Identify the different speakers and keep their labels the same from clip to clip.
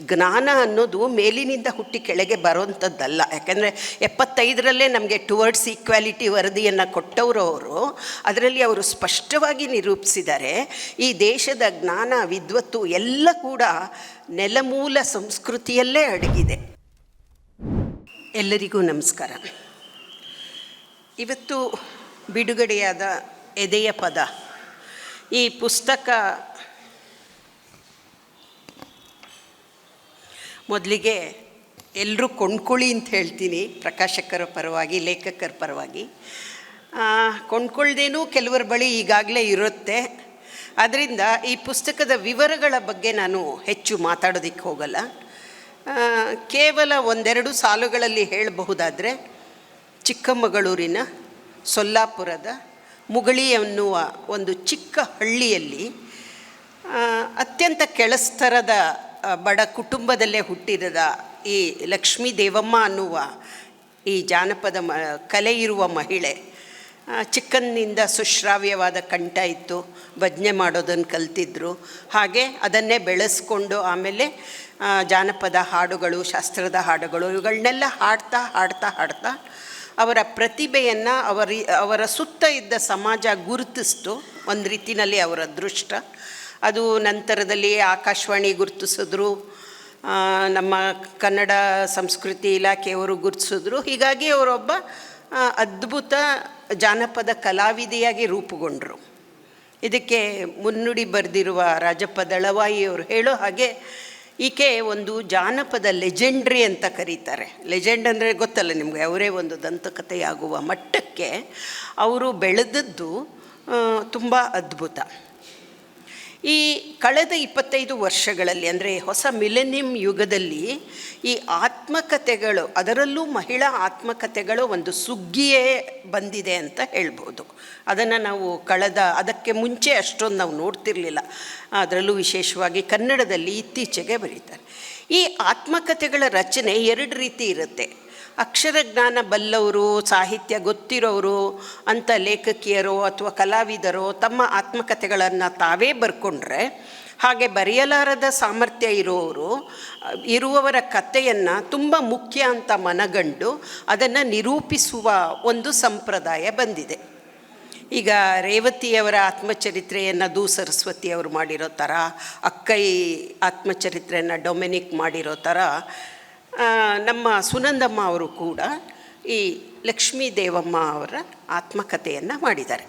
Speaker 1: ಜ್ಞಾನ ಅನ್ನೋದು ಮೇಲಿನಿಂದ ಹುಟ್ಟಿ ಕೆಳಗೆ ಬರೋವಂಥದ್ದಲ್ಲ ಯಾಕೆಂದರೆ ಎಪ್ಪತ್ತೈದರಲ್ಲೇ ನಮಗೆ ಟುವರ್ಡ್ಸ್ ಈಕ್ವಾಲಿಟಿ ವರದಿಯನ್ನು ಕೊಟ್ಟವರು ಅವರು. ಅದರಲ್ಲಿ ಅವರು ಸ್ಪಷ್ಟವಾಗಿ ನಿರೂಪಿಸಿದ್ದಾರೆ ಈ ದೇಶದ ಜ್ಞಾನ, ವಿದ್ವತ್ತು ಎಲ್ಲ ಕೂಡ ನೆಲಮೂಲ ಸಂಸ್ಕೃತಿಯಲ್ಲೇ ಅಡಗಿದೆ. ಎಲ್ಲರಿಗೂ ನಮಸ್ಕಾರ. ಇವತ್ತು ಬಿಡುಗಡೆಯಾದ ಎದೆಯ ಪದ. ಈ ಪುಸ್ತಕ ಮೊದಲಿಗೆ ಎಲ್ಲರೂ ಕೊಂಡ್ಕೊಳ್ಳಿ ಅಂತ ಹೇಳ್ತೀನಿ, ಪ್ರಕಾಶಕರ ಪರವಾಗಿ, ಲೇಖಕರ ಪರವಾಗಿ. ಕೊಂಡ್ಕೊಳ್ಳ್ದೇನೂ ಕೆಲವರ ಬಳಿ ಈಗಾಗಲೇ ಇರುತ್ತೆ. ಆದ್ದರಿಂದ ಈ ಪುಸ್ತಕದ ವಿವರಗಳ ಬಗ್ಗೆ ನಾನು ಹೆಚ್ಚು ಮಾತಾಡೋದಕ್ಕೆ ಹೋಗಲ್ಲ. ಕೇವಲ ಒಂದೆರಡು ಸಾಲುಗಳಲ್ಲಿ ಹೇಳಬಹುದಾದರೆ, ಚಿಕ್ಕಮಗಳೂರಿನ ಸೊಲ್ಲಾಪುರದ ಮುಗಳಿ ಅನ್ನುವ ಒಂದು ಚಿಕ್ಕ ಹಳ್ಳಿಯಲ್ಲಿ ಅತ್ಯಂತ ಕೆಳಸ್ತರದ ಬಡ ಕುಟುಂಬದಲ್ಲೇ ಹುಟ್ಟಿರದ ಈ ಲಕ್ಷ್ಮೀ ದೇವಮ್ಮ ಅನ್ನುವ ಈ ಜಾನಪದ ಮ, ಕಲೆ ಇರುವ ಮಹಿಳೆ ಚಿಕ್ಕಂದಿನಿಂದ ಸುಶ್ರಾವ್ಯವಾದ ಕಂಠ ಇತ್ತು, ಭಜನೆ ಮಾಡೋದನ್ನು ಕಲ್ತಿದ್ರು. ಹಾಗೆ ಅದನ್ನೇ ಬೆಳೆಸ್ಕೊಂಡು ಆಮೇಲೆ ಜಾನಪದ ಹಾಡುಗಳು, ಶಾಸ್ತ್ರದ ಹಾಡುಗಳು, ಇವುಗಳನ್ನೆಲ್ಲ ಹಾಡ್ತಾ ಹಾಡ್ತಾ ಹಾಡ್ತಾ ಅವರ ಪ್ರತಿಭೆಯನ್ನು ಅವರಿ, ಅವರ ಸುತ್ತ ಇದ್ದ ಸಮಾಜ ಗುರುತಿಸ್ತು. ಒಂದು ರೀತಿಯಲ್ಲಿ ಅವರ ಅದೃಷ್ಟ. ಅದು ನಂತರದಲ್ಲಿ ಆಕಾಶವಾಣಿ ಗುರುತಿಸಿದ್ರು ನಮ್ಮ ಕನ್ನಡ ಸಂಸ್ಕೃತಿ ಇಲಾಖೆಯವರು ಗುರುತಿಸಿದ್ರು. ಹೀಗಾಗಿ ಅವರೊಬ್ಬ ಅದ್ಭುತ ಜಾನಪದ ಕಲಾವಿದೆಯಾಗಿ ರೂಪುಗೊಂಡರು. ಇದಕ್ಕೆ ಮುನ್ನುಡಿ ಬರೆದಿರುವ ರಾಜಪ್ಪ ದಳವಾಯಿಯವರು ಹೇಳೋ ಹಾಗೆ, ಈಕೆ ಒಂದು ಜಾನಪದ ಲೆಜೆಂಡ್ರಿ ಅಂತ ಕರೀತಾರೆ. ಲೆಜೆಂಡ್ ಅಂದರೆ ಗೊತ್ತಲ್ಲ ನಿಮಗೆ, ಅವರೇ ಒಂದು ದಂತಕಥೆಯಾಗುವ ಮಟ್ಟಕ್ಕೆ. ಅವರು ಬೆಳೆದದ್ದು ತುಂಬ ಅದ್ಭುತ. ಈ ಕಳೆದ ಇಪ್ಪತ್ತೈದು ವರ್ಷಗಳಲ್ಲಿ, ಅಂದರೆ ಹೊಸ ಮಿಲೆನಿಯಂ ಯುಗದಲ್ಲಿ, ಈ ಆತ್ಮಕಥೆಗಳು ಅದರಲ್ಲೂ ಮಹಿಳಾ ಆತ್ಮಕಥೆಗಳು ಒಂದು ಸುಗ್ಗಿಯೇ ಬಂದಿದೆ ಅಂತ ಹೇಳ್ಬೋದು. ಅದನ್ನು ನಾವು ಕಳೆದ, ಅದಕ್ಕೆ ಮುಂಚೆ ಅಷ್ಟೊಂದು ನಾವು ನೋಡ್ತಿರಲಿಲ್ಲ. ಅದರಲ್ಲೂ ವಿಶೇಷವಾಗಿ ಕನ್ನಡದಲ್ಲಿ ಇತ್ತೀಚೆಗೆ ಬರೀತಾರೆ. ಈ ಆತ್ಮಕಥೆಗಳ ರಚನೆ ಎರಡು ರೀತಿ ಇರುತ್ತೆ. ಅಕ್ಷರಜ್ಞಾನ ಬಲ್ಲವರು, ಸಾಹಿತ್ಯ ಗೊತ್ತಿರೋರು ಅಂಥ ಲೇಖಕಿಯರೋ ಅಥವಾ ಕಲಾವಿದರೋ ತಮ್ಮ ಆತ್ಮಕಥೆಗಳನ್ನು ತಾವೇ ಬರ್ಕೊಂಡ್ರೆ ಹಾಗೆ ಬರೆಯಲಾರದ ಸಾಮರ್ಥ್ಯ ಇರುವವರು ಇರುವವರ ಕಥೆಯನ್ನು ತುಂಬ ಮುಖ್ಯ ಅಂತ ಮನಗಂಡು ಅದನ್ನು ನಿರೂಪಿಸುವ ಒಂದು ಸಂಪ್ರದಾಯ ಬಂದಿದೆ. ಈಗ ರೇವತಿಯವರ ಆತ್ಮಚರಿತ್ರೆಯನ್ನು ದು ಸರಸ್ವತಿ ಅವರು ಮಾಡಿರೋ ಥರ, ಅಕ್ಕೈ ಆತ್ಮಚರಿತ್ರೆಯನ್ನು ಡೊಮಿನಿಕ್ ಮಾಡಿರೋ ಥರ ನಮ್ಮ ಸುನಂದಮ್ಮ ಅವರು ಕೂಡ ಈ ಲಕ್ಷ್ಮೀ ದೇವಮ್ಮ ಅವರ ಆತ್ಮಕಥೆಯನ್ನು ಮಾಡಿದ್ದಾರೆ.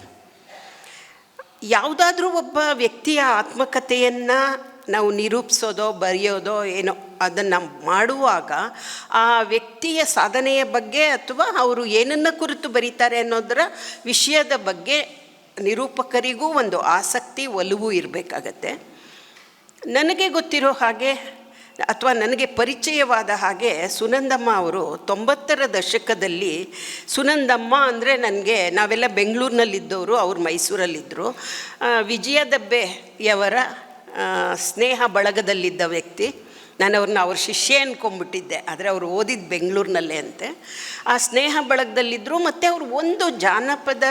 Speaker 1: ಯಾವುದಾದ್ರೂ ಒಬ್ಬ ವ್ಯಕ್ತಿಯ ಆತ್ಮಕಥೆಯನ್ನು ನಾವು ನಿರೂಪಿಸೋದೋ, ಬರೆಯೋದೋ ಏನೋ ಅದನ್ನು ಮಾಡುವಾಗ ಆ ವ್ಯಕ್ತಿಯ ಸಾಧನೆಯ ಬಗ್ಗೆ ಅಥವಾ ಅವರು ಏನನ್ನು ಕುರಿತು ಬರೀತಾರೆ ಅನ್ನೋದರ ವಿಷಯದ ಬಗ್ಗೆ ನಿರೂಪಕರಿಗೂ ಒಂದು ಆಸಕ್ತಿ, ಒಲವು ಇರಬೇಕಾಗತ್ತೆ. ನನಗೆ ಗೊತ್ತಿರೋ ಹಾಗೆ ಅಥವಾ ನನಗೆ ಪರಿಚಯವಾದ ಹಾಗೆ ಸುನಂದಮ್ಮ ಅವರು ತೊಂಬತ್ತರ ದಶಕದಲ್ಲಿ ಸುನಂದಮ್ಮ ಅಂದರೆ ನನಗೆ ನಾವೆಲ್ಲ ಬೆಂಗಳೂರಿನಲ್ಲಿದ್ದವರು, ಅವರು ಮೈಸೂರಲ್ಲಿದ್ದರು ವಿಜಯ ದಬ್ಬೆಯವರ ಸ್ನೇಹ ಬಳಗದಲ್ಲಿದ್ದ ವ್ಯಕ್ತಿ. ನಾನು ಅವ್ರನ್ನ ಅವ್ರ ಶಿಷ್ಯ ಅನ್ಕೊಂಡ್ಬಿಟ್ಟಿದ್ದೆ, ಆದರೆ ಅವರು ಓದಿದ್ದು ಬೆಂಗಳೂರಿನಲ್ಲೇ ಅಂತೆ. ಆ ಸ್ನೇಹ ಬಳಗದಲ್ಲಿದ್ದರು ಮತ್ತು ಅವರು ಒಂದು ಜಾನಪದ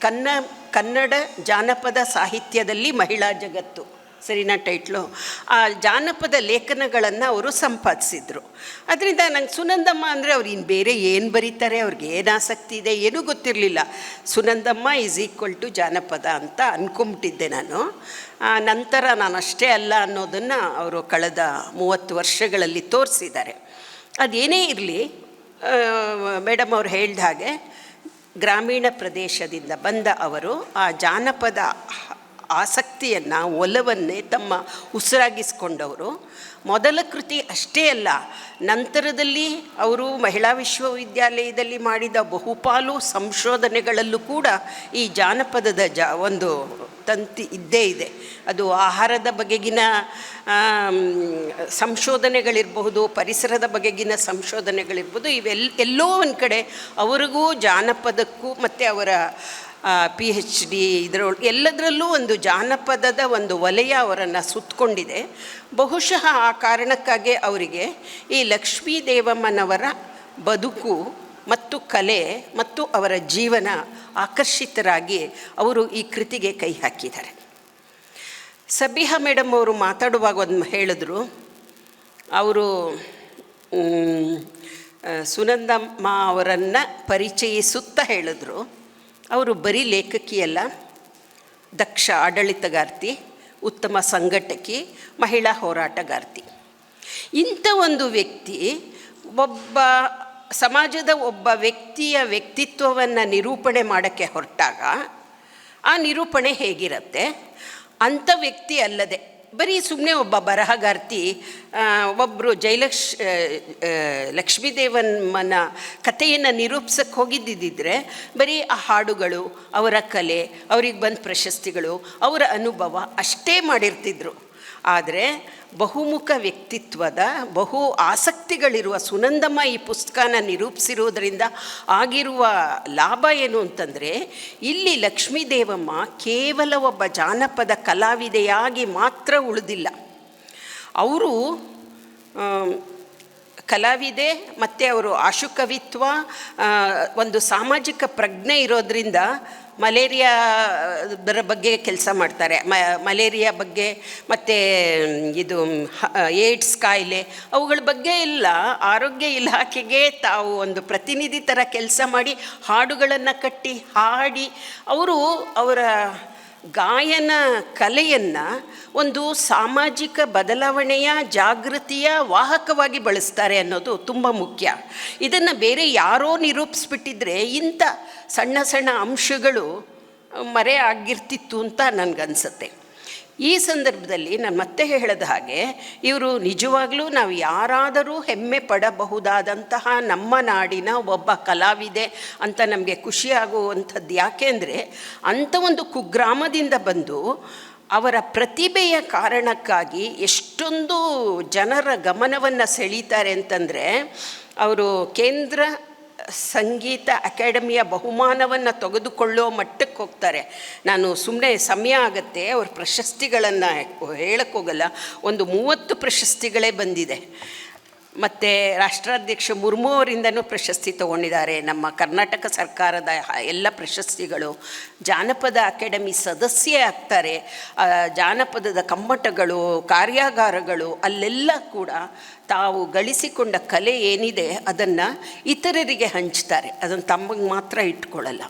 Speaker 1: ಕನ್ನ, ಕನ್ನಡ ಜಾನಪದ ಸಾಹಿತ್ಯದಲ್ಲಿ ಮಹಿಳಾ ಜಗತ್ತು. ಸರಿನಾ ಟೈಟ್ಲು? ಆ ಜಾನಪದ ಲೇಖನಗಳನ್ನು ಅವರು ಸಂಪಾದಿಸಿದರು. ಅದರಿಂದ ನಂಗೆ ಸುನಂದಮ್ಮ ಅಂದರೆ ಅವ್ರು ಇನ್ನು ಬೇರೆ ಏನು ಬರೀತಾರೆ, ಅವ್ರಿಗೆ ಏನು ಆಸಕ್ತಿ ಇದೆ ಏನೂ ಗೊತ್ತಿರಲಿಲ್ಲ. ಸುನಂದಮ್ಮ ಈಸ್ ಈಕ್ವಲ್ ಟು ಜಾನಪದ ಅಂತ ಅಂದ್ಕೊಂಬಿಟ್ಟಿದ್ದೆ ನಾನು. ನಂತರ ನಾನು ಅಷ್ಟೇ ಅಲ್ಲ ಅನ್ನೋದನ್ನು ಅವರು ಕಳೆದ ಮೂವತ್ತು ವರ್ಷಗಳಲ್ಲಿ ತೋರಿಸಿದ್ದಾರೆ. ಅದೇನೇ ಇರಲಿ ಮೇಡಮ್ ಅವ್ರು ಹೇಳ್ದ ಹಾಗೆ, ಗ್ರಾಮೀಣ ಪ್ರದೇಶದಿಂದ ಬಂದ ಅವರು ಆ ಜಾನಪದ ಆಸಕ್ತಿಯನ್ನು, ಒಲವನ್ನೇ ತಮ್ಮ ಉಸಿರಾಗಿಸ್ಕೊಂಡವರು. ಮೊದಲ ಕೃತಿ ಅಷ್ಟೇ ಅಲ್ಲ, ನಂತರದಲ್ಲಿ ಅವರು ಮಹಿಳಾ ವಿಶ್ವವಿದ್ಯಾಲಯದಲ್ಲಿ ಮಾಡಿದ ಬಹುಪಾಲು ಸಂಶೋಧನೆಗಳಲ್ಲೂ ಕೂಡ ಈ ಜಾನಪದದ ಜ, ಒಂದು ತಂತಿ ಇದ್ದೇ ಇದೆ. ಅದು ಆಹಾರದ ಬಗೆಗಿನ ಸಂಶೋಧನೆಗಳಿರಬಹುದು, ಪರಿಸರದ ಬಗೆಗಿನ ಸಂಶೋಧನೆಗಳಿರ್ಬೋದು ಇವೆಲ್ಲ ಎಲ್ಲೋ ಒಂದು ಕಡೆ ಅವರಿಗೂ ಜಾನಪದಕ್ಕೂ ಮತ್ತು ಅವರ ಪಿ ಹೆಚ್ ಡಿ ಇದರೊಳಗೆ ಎಲ್ಲದರಲ್ಲೂ ಒಂದು ಜಾನಪದದ ಒಂದು ವಲಯ ಅವರನ್ನು ಸುತ್ತಕೊಂಡಿದೆ ಬಹುಶಃ ಆ ಕಾರಣಕ್ಕಾಗಿ ಅವರಿಗೆ ಈ ಲಕ್ಷ್ಮೀ ದೇವಮ್ಮನವರ ಬದುಕು ಮತ್ತು ಕಲೆ ಮತ್ತು ಅವರ ಜೀವನ ಆಕರ್ಷಿತರಾಗಿ ಅವರು ಈ ಕೃತಿಗೆ ಕೈ ಹಾಕಿದ್ದಾರೆ. ಸಬಿಹಾ ಮೇಡಮ್ ಅವರು ಮಾತಾಡುವಾಗ ಒಂದು ಹೇಳಿದ್ರು, ಅವರು ಸುನಂದಮ್ಮ ಅವರನ್ನು ಪರಿಚಯಿಸುತ್ತಾ ಹೇಳಿದ್ರು. ಅವರು ಬರೀ ಲೇಖಕಿಯಲ್ಲ ದಕ್ಷ ಆಡಳಿತಗಾರ್ತಿ, ಉತ್ತಮ ಸಂಘಟಕಿ, ಮಹಿಳಾ ಹೋರಾಟಗಾರ್ತಿ. ಇಂಥ ಒಂದು ವ್ಯಕ್ತಿ, ಒಬ್ಬ ಸಮಾಜದ ಒಬ್ಬ ವ್ಯಕ್ತಿಯ ವ್ಯಕ್ತಿತ್ವವನ್ನು ನಿರೂಪಣೆ ಮಾಡೋಕ್ಕೆ ಹೊರಟಾಗ, ಆ ನಿರೂಪಣೆ ಹೇಗಿರುತ್ತೆ? ಅಂಥ ವ್ಯಕ್ತಿ ಅಲ್ಲದೆ ಬರೀ ಸುಮ್ಮನೆ ಒಬ್ಬ ಬರಹಗಾರ್ತಿ ಒಬ್ಬರು ಜಯಲಕ್ಷ್ ಲಕ್ಷ್ಮೀದೇವಮ್ಮನ ಕಥೆಯನ್ನು ನಿರೂಪಿಸಕ್ಕೆ ಹೋಗಿದ್ದಿದ್ದರೆ ಬರೀ ಆ ಹಾಡುಗಳು, ಅವರ ಕಲೆ, ಅವ್ರಿಗೆ ಬಂದ ಪ್ರಶಸ್ತಿಗಳು, ಅವರ ಅನುಭವ ಅಷ್ಟೇ ಮಾಡಿರ್ತಿದ್ರು. ಆದರೆ ಬಹುಮುಖ ವ್ಯಕ್ತಿತ್ವದ ಬಹು ಆಸಕ್ತಿಗಳಿರುವ ಸುನಂದಮ್ಮ ಈ ಪುಸ್ತಕನ ನಿರೂಪಿಸಿರುವುದರಿಂದ ಆಗಿರುವ ಲಾಭ ಏನು ಅಂತಂದರೆ, ಇಲ್ಲಿ ಲಕ್ಷ್ಮೀದೇವಮ್ಮ ಕೇವಲ ಒಬ್ಬ ಜಾನಪದ ಕಲಾವಿದೆಯಾಗಿ ಮಾತ್ರ ಉಳಿದಿಲ್ಲ. ಅವರು ಕಲಾವಿದೆ ಮತ್ತು ಅವರು ಆಶುಕವಿತ್ವ ಒಂದು ಸಾಮಾಜಿಕ ಪ್ರಜ್ಞೆ ಇರೋದ್ರಿಂದ ಮಲೇರಿಯಾದರ ಬಗ್ಗೆ ಕೆಲಸ ಮಾಡ್ತಾರೆ. ಮ, ಮಲೇರಿಯಾ ಬಗ್ಗೆ ಮತ್ತು, ಇದು ಏಡ್ಸ್ ಕಾಯಿಲೆ, ಅವುಗಳ ಬಗ್ಗೆ ಎಲ್ಲ ಆರೋಗ್ಯ ಇಲಾಖೆಗೆ ತಾವು ಒಂದು ಪ್ರತಿನಿಧಿ ಥರ ಕೆಲಸ ಮಾಡಿ ಹಾಡುಗಳನ್ನು ಕಟ್ಟಿ ಹಾಡಿ, ಅವರು ಅವರ ಗಾಯನ ಕಲೆಯನ್ನು ಒಂದು ಸಾಮಾಜಿಕ ಬದಲಾವಣೆಯ ಜಾಗೃತಿಯ ವಾಹಕವಾಗಿ ಬಳಸ್ತಾರೆ ಅನ್ನೋದು ತುಂಬ ಮುಖ್ಯ. ಇದನ್ನು ಬೇರೆ ಯಾರೋ ನಿರೂಪಿಸ್ಬಿಟ್ಟಿದ್ರೆ ಇಂಥ ಸಣ್ಣ ಸಣ್ಣ ಅಂಶಗಳು ಮರೆ ಆಗಿರ್ತಿತ್ತು ಅಂತ ನನಗನ್ಸುತ್ತೆ. ಈ ಸಂದರ್ಭದಲ್ಲಿ ನಾನು ಮತ್ತೆ ಹೇಳಿದ ಹಾಗೆ, ಇವರು ನಿಜವಾಗಲೂ ನಾವು ಯಾರಾದರೂ ಹೆಮ್ಮೆ ಪಡಬಹುದಾದಂತಹ ನಮ್ಮ ನಾಡಿನ ಒಬ್ಬ ಕಲಾವಿದೆ ಅಂತ ನಮಗೆ ಖುಷಿಯಾಗುವಂಥದ್ದು ಯಾಕೆ ಅಂದರೆ ಅಂಥ ಒಂದು ಕುಗ್ರಾಮದಿಂದ ಬಂದು ಅವರ ಪ್ರತಿಭೆಯ ಕಾರಣಕ್ಕಾಗಿ ಎಷ್ಟೊಂದು ಜನರ ಗಮನವನ್ನು ಸೆಳೀತಾರೆ ಅಂತಂದರೆ, ಅವರು ಕೇಂದ್ರ ಸಂಗೀತ ಅಕಾಡೆಮಿಯ ಬಹುಮಾನವನ್ನು ತೆಗೆದುಕೊಳ್ಳೋ ಮಟ್ಟಕ್ಕೆ ಹೋಗ್ತಾರೆ. ನಾನು ಸುಮ್ಮನೆ ಸಮಯ ಆಗುತ್ತೆ, ಅವ್ರ ಪ್ರಶಸ್ತಿಗಳನ್ನು ಹೇಳೋಕ್ಕೋಗಲ್ಲ. ಒಂದು ಮೂವತ್ತು ಪ್ರಶಸ್ತಿಗಳೇ ಬಂದಿದೆ. ಮತ್ತು ರಾಷ್ಟ್ರಾಧ್ಯಕ್ಷ ಮುರ್ಮು ಅವರಿಂದನೂ ಪ್ರಶಸ್ತಿ ತಗೊಂಡಿದ್ದಾರೆ. ನಮ್ಮ ಕರ್ನಾಟಕ ಸರ್ಕಾರದ ಎಲ್ಲ ಪ್ರಶಸ್ತಿಗಳು ಜಾನಪದ ಅಕಾಡೆಮಿ ಸದಸ್ಯೆ ಆಗ್ತಾರೆ. ಜಾನಪದದ ಕಮ್ಮಟಗಳು, ಕಾರ್ಯಾಗಾರಗಳು ಅಲ್ಲೆಲ್ಲ ಕೂಡ ತಾವು ಗಳಿಸಿಕೊಂಡ ಕಲೆ ಏನಿದೆ ಅದನ್ನು ಇತರರಿಗೆ ಹಂಚ್ತಾರೆ. ಅದನ್ನು ತಮ್ಮಗೆ ಮಾತ್ರ ಇಟ್ಕೊಳ್ಳಲ್ಲ.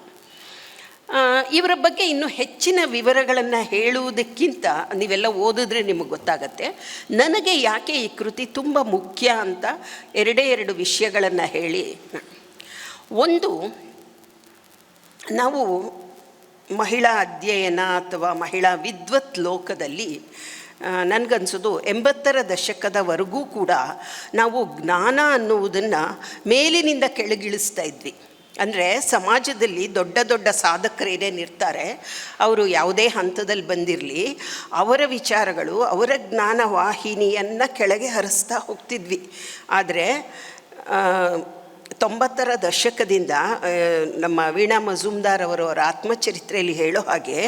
Speaker 1: ಇವರ ಬಗ್ಗೆ ಇನ್ನೂ ಹೆಚ್ಚಿನ ವಿವರಗಳನ್ನು ಹೇಳುವುದಕ್ಕಿಂತ ನೀವೆಲ್ಲ ಓದಿದ್ರೆ ನಿಮಗೆ ಗೊತ್ತಾಗತ್ತೆ. ನನಗೆ ಯಾಕೆ ಈ ಕೃತಿ ತುಂಬ ಮುಖ್ಯ ಅಂತ ಎರಡೇ ಎರಡು ವಿಷಯಗಳನ್ನು ಹೇಳಿ. ಒಂದು, ನಾವು ಮಹಿಳಾ ಅಧ್ಯಯನ ಅಥವಾ ಮಹಿಳಾ ವಿದ್ವತ್ ಲೋಕದಲ್ಲಿ ನನಗನ್ಸೋದು ಎಂಬತ್ತರ ದಶಕದವರೆಗೂ ಕೂಡ ನಾವು ಜ್ಞಾನ ಅನ್ನುವುದನ್ನು ಮೇಲಿನಿಂದ ಕೆಳಗಿಳಿಸ್ತಾ ಇದ್ವಿ. ಅಂದರೆ ಸಮಾಜದಲ್ಲಿ ದೊಡ್ಡ ದೊಡ್ಡ ಸಾಧಕರು ಏನೇನಿರ್ತಾರೆ ಅವರು ಯಾವುದೇ ಹಂತದಲ್ಲಿ ಬಂದಿರಲಿ, ಅವರ ವಿಚಾರಗಳು, ಅವರ ಜ್ಞಾನ ವಾಹಿನಿಯನ್ನು ಕೆಳಗೆ ಹರಿಸ್ತಾ ಹೋಗ್ತಿದ್ವಿ. ಆದರೆ ತೊಂಬತ್ತರ ದಶಕದಿಂದ ನಮ್ಮ ವೀಣಾ ಮಜುಮ್ದಾರ್ ಅವರು ಅವರ ಆತ್ಮಚರಿತ್ರೆಯಲ್ಲಿ ಹೇಳೋ ಹಾಗೆ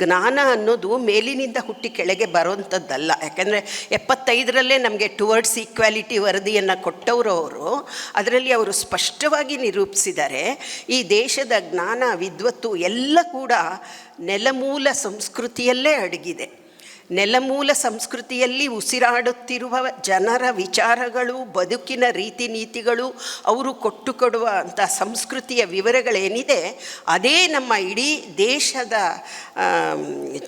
Speaker 1: ಜ್ಞಾನ ಅನ್ನೋದು ಮೇಲಿನಿಂದ ಹುಟ್ಟಿ ಕೆಳಗೆ ಬರೋವಂಥದ್ದಲ್ಲ ಯಾಕಂದರೆ ಎಪ್ಪತ್ತೈದರಲ್ಲೇ ನಮಗೆ ಟುವರ್ಡ್ಸ್ ಈಕ್ವಾಲಿಟಿ ವರದಿಯನ್ನು ಕೊಟ್ಟವರು ಅವರು, ಅದರಲ್ಲಿ ಅವರು ಸ್ಪಷ್ಟವಾಗಿ ನಿರೂಪಿಸಿದ್ದಾರೆ, ಈ ದೇಶದ ಜ್ಞಾನ, ವಿದ್ವತ್ತು ಎಲ್ಲ ಕೂಡ ನೆಲಮೂಲ ಸಂಸ್ಕೃತಿಯಲ್ಲೇ ಅಡಗಿದೆ. ನೆಲಮೂಲ ಸಂಸ್ಕೃತಿಯಲ್ಲಿ ಉಸಿರಾಡುತ್ತಿರುವ ಜನರ ವಿಚಾರಗಳು, ಬದುಕಿನ ರೀತಿ ನೀತಿಗಳು ಅವರು ಕೊಟ್ಟು ಕೊಡುವ ಅಂಥ ಸಂಸ್ಕೃತಿಯ ವಿವರಗಳೇನಿದೆ, ಅದೇ ನಮ್ಮ ಇಡೀ ದೇಶದ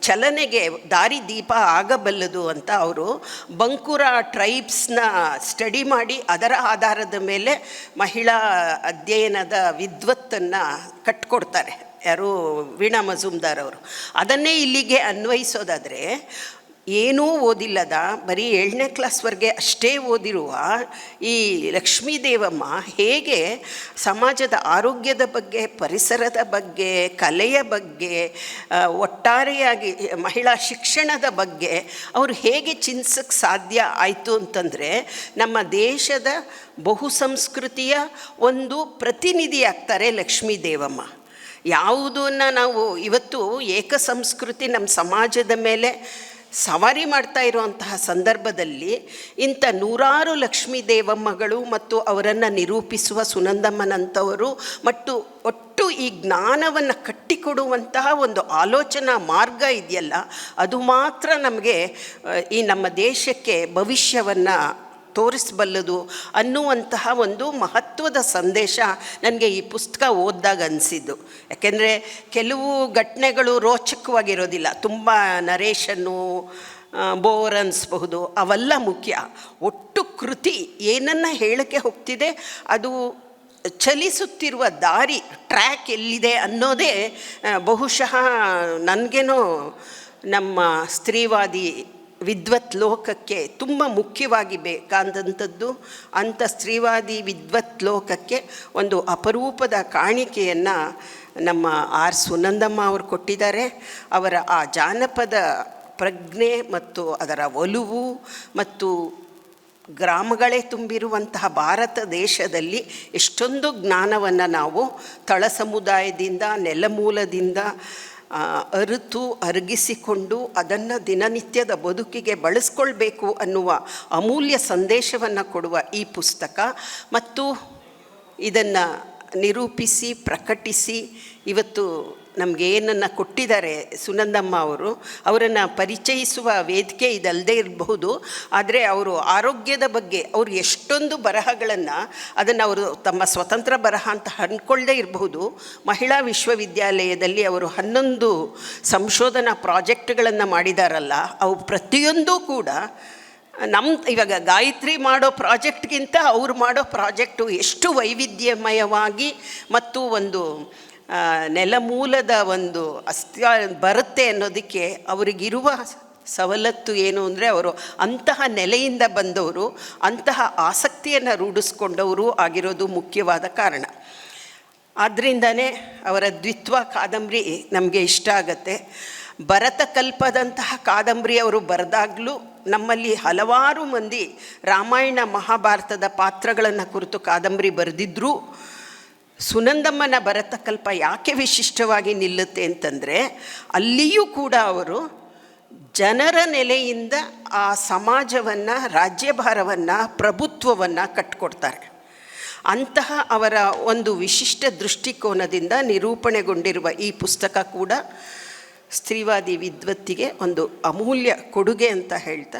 Speaker 1: ಚಲನೆಗೆ ದಾರಿದೀಪ ಆಗಬಲ್ಲದು ಅಂತ ಅವರು ಬಂಕುರ ಟ್ರೈಬ್ಸ್ನ ಸ್ಟಡಿ ಮಾಡಿ ಅದರ ಆಧಾರದ ಮೇಲೆ ಮಹಿಳಾ ಅಧ್ಯಯನದ ವಿದ್ವತ್ತನ್ನು ಕಟ್ಕೊಡ್ತಾರೆ. ಯಾರು ವೀಣಾ ಮಜುಮ್ದಾರ್ ಅವರು. ಅದನ್ನೇ ಇಲ್ಲಿಗೆ ಅನ್ವಯಿಸೋದಾದರೆ, ಏನೂ ಓದಿಲ್ಲದ, ಬರೀ ಏಳನೇ ಕ್ಲಾಸ್ವರೆಗೆ ಅಷ್ಟೇ ಓದಿರುವ ಈ ಲಕ್ಷ್ಮೀ ದೇವಮ್ಮ ಹೇಗೆ ಸಮಾಜದ ಆರೋಗ್ಯದ ಬಗ್ಗೆ, ಪರಿಸರದ ಬಗ್ಗೆ, ಕಲೆಯ ಬಗ್ಗೆ ಒಟ್ಟಾರೆಯಾಗಿ ಮಹಿಳಾ ಶಿಕ್ಷಣದ ಬಗ್ಗೆ ಅವರು ಹೇಗೆ ಚಿಂತಿಸಕ್ಕೆ ಸಾಧ್ಯ ಆಯಿತು ಅಂತಂದರೆ, ನಮ್ಮ ದೇಶದ ಬಹುಸಂಸ್ಕೃತಿಯ ಒಂದು ಪ್ರತಿನಿಧಿಯಾಗ್ತಾರೆ ಲಕ್ಷ್ಮೀ ಲಕ್ಷ್ಮೀದೇವಮ್ಮ. ಯಾವುದನ್ನು ನಾವು ಇವತ್ತು ಏಕ ಸಂಸ್ಕೃತಿ ನಮ್ಮ ಸಮಾಜದ ಮೇಲೆ ಸವಾರಿ ಮಾಡ್ತಾ ಇರುವಂತಹ ಸಂದರ್ಭದಲ್ಲಿ ಇಂಥ ನೂರಾರು ಲಕ್ಷ್ಮೀ ದೇವಮ್ಮಗಳು ಮತ್ತು ಅವರನ್ನು ನಿರೂಪಿಸುವ ಸುನಂದಮ್ಮನಂಥವರು ಮತ್ತು ಒಟ್ಟು ಈ ಜ್ಞಾನವನ್ನು ಕಟ್ಟಿಕೊಡುವಂತಹ ಒಂದು ಆಲೋಚನಾ ಮಾರ್ಗ ಇದೆಯಲ್ಲ, ಅದು ಮಾತ್ರ ನಮಗೆ ಈ ನಮ್ಮ ದೇಶಕ್ಕೆ ಭವಿಷ್ಯವನ್ನು ತೋರಿಸಬಲ್ಲದು ಅನ್ನುವಂತಹ ಒಂದು ಮಹತ್ವದ ಸಂದೇಶ ನನಗೆ ಈ ಪುಸ್ತಕ ಓದಿದಾಗ ಅನಿಸಿದ್ದು. ಯಾಕೆಂದರೆ ಕೆಲವು ಘಟನೆಗಳು ರೋಚಕವಾಗಿರೋದಿಲ್ಲ. ತುಂಬ ನರೇಶನ್ನು ಬೋರ್ ಅನ್ನಿಸ್ಬಹುದು ಅವೆಲ್ಲ ಮುಖ್ಯ. ಒಟ್ಟು ಕೃತಿ ಏನನ್ನು ಹೇಳಕ್ಕೆ ಹೋಗ್ತಿದೆ, ಅದು ಚಲಿಸುತ್ತಿರುವ ದಾರಿ, ಟ್ರ್ಯಾಕ್ ಎಲ್ಲಿದೆ ಅನ್ನೋದೇ ಬಹುಶಃ ನನಗೇನೋ ನಮ್ಮ ಸ್ತ್ರೀವಾದಿ ವಿದ್ವತ್ ಲೋಕಕ್ಕೆ ತುಂಬ ಮುಖ್ಯವಾಗಿ ಬೇಕಾದಂಥದ್ದು, ಅಂಥ ಸ್ತ್ರೀವಾದಿ ವಿದ್ವತ್ ಲೋಕಕ್ಕೆ ಒಂದು ಅಪರೂಪದ ಕಾಣಿಕೆಯನ್ನು ನಮ್ಮ ಆರ್ ಸುನಂದಮ್ಮ ಅವರು ಕೊಟ್ಟಿದ್ದಾರೆ. ಅವರ ಆ ಜಾನಪದ ಪ್ರಜ್ಞೆ ಮತ್ತು ಅದರ ಒಲುವು ಮತ್ತು ಗ್ರಾಮಗಳೇ ತುಂಬಿರುವಂತಹ ಭಾರತ ದೇಶದಲ್ಲಿ ಎಷ್ಟೊಂದು ಜ್ಞಾನವನ್ನು ನಾವು ತಳ ಸಮುದಾಯದಿಂದ, ನೆಲಮೂಲದಿಂದ ಅರಿತು ಅರಗಿಸಿಕೊಂಡು ಅದನ್ನು ದಿನನಿತ್ಯದ ಬದುಕಿಗೆ ಬಳಸ್ಕೊಳ್ಬೇಕು ಅನ್ನುವ ಅಮೂಲ್ಯ ಸಂದೇಶವನ್ನು ಕೊಡುವ ಈ ಪುಸ್ತಕ. ಮತ್ತು ಇದನ್ನು ನಿರೂಪಿಸಿ ಪ್ರಕಟಿಸಿ, ಇವತ್ತು ನಮಗೆ ಏನನ್ನು ಕೊಟ್ಟಿದ್ದಾರೆ ಸುನಂದಮ್ಮ ಅವರು, ಅವರನ್ನು ಪರಿಚಯಿಸುವ ವೇದಿಕೆ ಇದಲ್ಲದೆ ಇರಬಹುದು. ಆದರೆ ಅವರು ಆರೋಗ್ಯದ ಬಗ್ಗೆ, ಅವರು ಎಷ್ಟೊಂದು ಬರಹಗಳನ್ನು ಅದನ್ನು ಅವರು ತಮ್ಮ ಸ್ವತಂತ್ರ ಬರಹ ಅಂತ ಅಂದ್ಕೊಳ್ಳದೇ ಇರಬಹುದು. ಮಹಿಳಾ ವಿಶ್ವವಿದ್ಯಾಲಯದಲ್ಲಿ ಅವರು ಹನ್ನೊಂದು ಸಂಶೋಧನಾ ಪ್ರಾಜೆಕ್ಟ್ಗಳನ್ನು ಮಾಡಿದಾರಲ್ಲ, ಅವು ಪ್ರತಿಯೊಂದೂ ಕೂಡ ನಮ್ಮ ಇವಾಗ ಗಾಯತ್ರಿ ಮಾಡೋ ಪ್ರಾಜೆಕ್ಟ್ಗಿಂತ ಅವ್ರು ಮಾಡೋ ಪ್ರಾಜೆಕ್ಟು ಎಷ್ಟು ವೈವಿಧ್ಯಮಯವಾಗಿ ಮತ್ತು ಒಂದು ನೆಲಮೂಲದ ಒಂದು ಅಸ್ತಿ, ಬರುತ್ತೆ ಅನ್ನೋದಕ್ಕೆ ಅವರಿಗಿರುವ ಸವಲತ್ತು ಏನು ಅಂದರೆ ಅವರು ಅಂತಹ ನೆಲೆಯಿಂದ ಬಂದವರು, ಅಂತಹ ಆಸಕ್ತಿಯನ್ನು ರೂಢಿಸ್ಕೊಂಡವರು ಆಗಿರೋದು ಮುಖ್ಯವಾದ ಕಾರಣ. ಆದ್ದರಿಂದನೇ ಅವರ ದ್ವಿತ್ವ ಕಾದಂಬರಿ ನಮಗೆ ಇಷ್ಟ ಆಗತ್ತೆ. ಭರತ ಕಲ್ಪದಂತಹ ಕಾದಂಬರಿ ಅವರು ಬರೆದಾಗಲೂ ನಮ್ಮಲ್ಲಿ ಹಲವಾರು ಮಂದಿ ರಾಮಾಯಣ ಮಹಾಭಾರತದ ಪಾತ್ರಗಳನ್ನು ಕುರಿತು ಕಾದಂಬರಿ ಬರೆದಿದ್ದರೂ ಸುನಂದಮ್ಮನ ಭರತಕಲ್ಪ ಯಾಕೆ ವಿಶಿಷ್ಟವಾಗಿ ನಿಲ್ಲುತ್ತೆ ಅಂತಂದರೆ ಅಲ್ಲಿಯೂ ಕೂಡ ಅವರು ಜನರ ನೆಲೆಯಿಂದ ಆ ಸಮಾಜವನ್ನು, ರಾಜ್ಯಭಾರವನ್ನು, ಪ್ರಭುತ್ವವನ್ನು ಕಟ್ಕೊಡ್ತಾರೆ. ಅಂತಹ ಅವರ ಒಂದು ವಿಶಿಷ್ಟ ದೃಷ್ಟಿಕೋನದಿಂದ ನಿರೂಪಣೆಗೊಂಡಿರುವ ಈ ಪುಸ್ತಕ ಕೂಡ ಸ್ತ್ರೀವಾದಿ ವಿದ್ವತ್ತಿಗೆ ಒಂದು ಅಮೂಲ್ಯ ಕೊಡುಗೆ ಅಂತ ಹೇಳ್ತಾ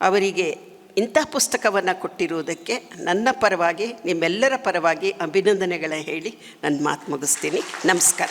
Speaker 1: ಅವರಿಗೆ ಇಂಥ ಪುಸ್ತಕವನ್ನು ಕೊಟ್ಟಿರುವುದಕ್ಕೆ ನನ್ನ ಪರವಾಗಿ ನಿಮ್ಮೆಲ್ಲರ ಪರವಾಗಿ ಅಭಿನಂದನೆಗಳ ಹೇಳಿ ನನ್ನ ಮಾತು ಮುಗಿಸ್ತೀನಿ. ನಮಸ್ಕಾರ.